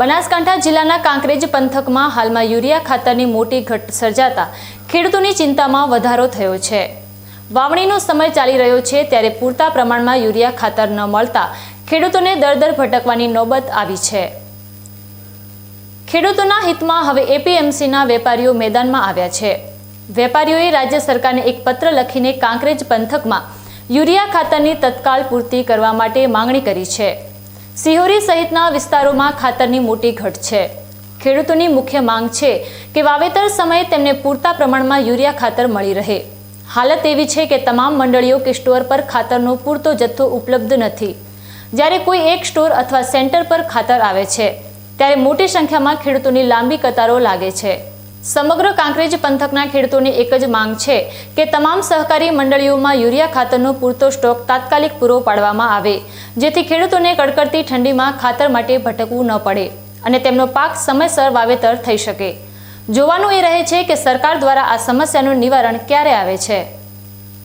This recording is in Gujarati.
બનાસકાંઠા જિલ્લાના કાંકરેજ પંથકમાં હાલમાં યુરિયા ખાતરની મોટી ઘટ સર્જાતા ખેડૂતોની ચિંતામાં વધારો થયો છે. વાવણીનો સમય ચાલી રહ્યો છે ત્યારે પૂરતા પ્રમાણમાં યુરિયા ખાતર ન મળતા ખેડૂતોને દર દર ભટકવાની નોબત આવી છે. ખેડૂતોના હિતમાં હવે એપીએમસીના વેપારીઓ મેદાનમાં આવ્યા છે. વેપારીઓએ રાજ્ય સરકારને એક પત્ર લખીને કાંકરેજ પંથકમાં યુરિયા ખાતરની તત્કાળ પૂર્તિ કરવા માટે માંગણી કરી છે. સિહોરી સહિતના વિસ્તારોમાં ખાતરની મોટી ઘટ છે. ખેડૂતોની મુખ્ય માંગ છે કે વાવેતર સમયે તેમને પૂરતા પ્રમાણમાં યુરિયા ખાતર મળી રહે. હાલત એવી છે કે તમામ મંડળીઓ કે સ્ટોર પર ખાતરનો પૂરતો જથ્થો ઉપલબ્ધ નથી. જ્યારે કોઈ એક સ્ટોર અથવા સેન્ટર પર ખાતર આવે છે, ત્યારે મોટી સંખ્યામાં ખેડૂતોની લાંબી કતારો લાગે છે. સમગ્ર કાંકરેજ પંથકના ખેડૂતોની એક જ માંગ છે કે તમામ સહકારી મંડળીઓમાં યુરિયા ખાતરનો પૂરતો સ્ટોક તાત્કાલિક પૂરો પાડવામાં આવે, જેથી ખેડૂતોને કડકડતી ઠંડીમાં ખાતર માટે ભટકવું ન પડે અને તેમનો પાક સમયસર વાવેતર થઈ શકે. જોવાનું એ રહે છે કે સરકાર દ્વારા આ સમસ્યાનું નિવારણ ક્યારે આવે છે.